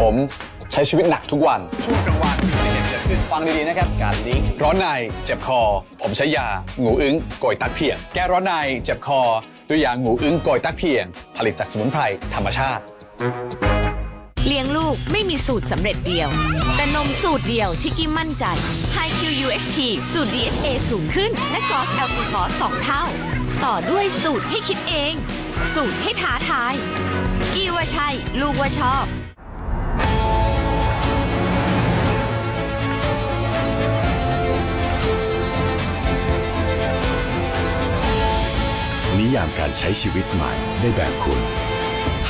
ผมใช้ชีวิตหนักทุกวัน ช่วงกลางวันมีอุบัติเหตุเกิดขึ้นฟังดีๆนะครับ การลิงก์ร้อนในเจ็บคอ ผมใช้ยางูอึ้งโกยตักเพียง แก้ร้อนในเจ็บคอ ด้วยยางูอึ้งโกยตักเพียง ผลิตจากสมุนไพรธรรมชาติ เลี้ยงลูกไม่มีสูตรสำเร็จเดียว แต่นมสูตรเดียวที่กี้มั่นใจ High Q UHT สูตร DHA สูงขึ้น และ Gross LC c o s 2เท่า ต่อด้วยสูตรให้คิดเอง สูตรให้ท้าทาย กี้ว่าใช่ ลูกว่าชอบ นิยามการใช้ชีวิตใหม่ในแบบคุณ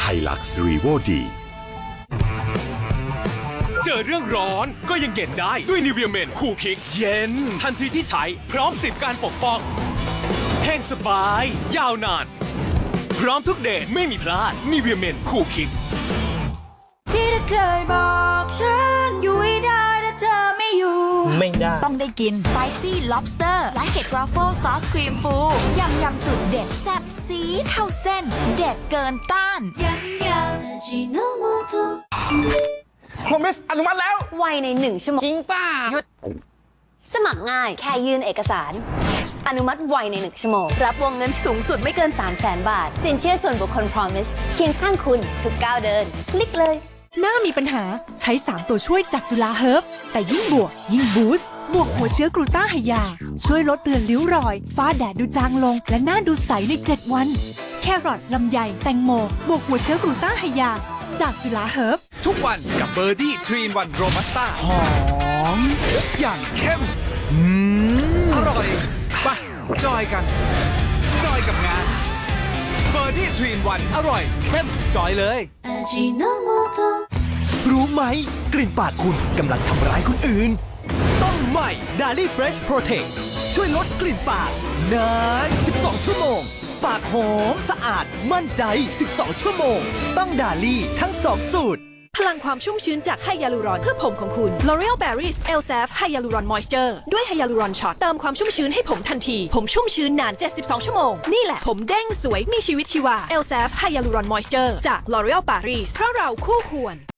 Hilux Revo D เจอเรื่องร้อนก็ยังเย็นได้ด้วยนิเวียเมนคูคิกเย็น ทันทีที่ใช้พร้อมสิทธิ์การปกป้องแห้งสบาย ยาวนาน พร้อมทุกเดทไม่มีพลาดนิเวียเมนคูคิกที่เธอเคยบอก ไม่ได้ ต้องได้กิน Spicy Lobster และเห็ด Truffle Sauce Cream ปูยำยำสุดเด็ดแซ่บซีดเท่าเส้น เด็ดเกินต้านยำยำผมมิสอนุมัติแล้ว ไวในหนึ่งชั่วโมงจริงป่ะสมัครง่ายแค่ยื่นเอกสาร อนุมัติไวในหนึ่งชั่วโมง รับวงเงินสูงสุดไม่เกิน 3 0 0แสนบาท สินเชื่อส่วนบุคคล Promise เคียงข้างคุณทุกก้าวเดิน คลิกเลยหน้ามีปัญหาใช้ 3 ตัวช่วยจากจุฬาเฮิร์บแต่ยิ่งบวกยิ่งบูสต์ บวกหัวเชื้อกรูต้าไฮยา ช่วยลดเรือนริ้วรอย ฟ้าแดดดูจางลง และหน้าดูใสใน 7 วัน แครอทลำไย แตงโม บวกหัวเชื้อกรูต้าไฮยา จากจุฬาเฮิร์บทุกวันกับเบอร์ดี้ทรีนวันโรบัสต้าหอม อย่างเข้มอร่อยปะจอยกัน จอยกับงานเบอร์ดี้ทรีนวันอร่อย เข้มจอยเลยรู้ไหม กลิ่นปากคุณกำลังทำร้ายคนอื่นต้อง ใหม่ d a l i Fresh Protect ช่วยลดกลิ่นปากนาน 12 ชั่วโมง ปากหอมสะอาดมั่นใจ 12 ชั่วโมง ต้องดาลี่ทั้ง2สูตร พลังความชุ่มชื้นจากไฮยาลูรอนเพื่อผมของคุณ L'Oreal Berries e l s a f ไฮยาลูรอน Moisture ด้วยไฮยาลูรอนช็อตเติมความชุ่มชื้นให้ผมทันที ผมชุ่มชื้นนาน 72 ชั่วโมง นี่แหละผมเด้งสวยมีชีวิตชีวา e l s a f ไฮยาลูรอน Moisture จาก L'Oreal Paris เพราะเราคู่ควร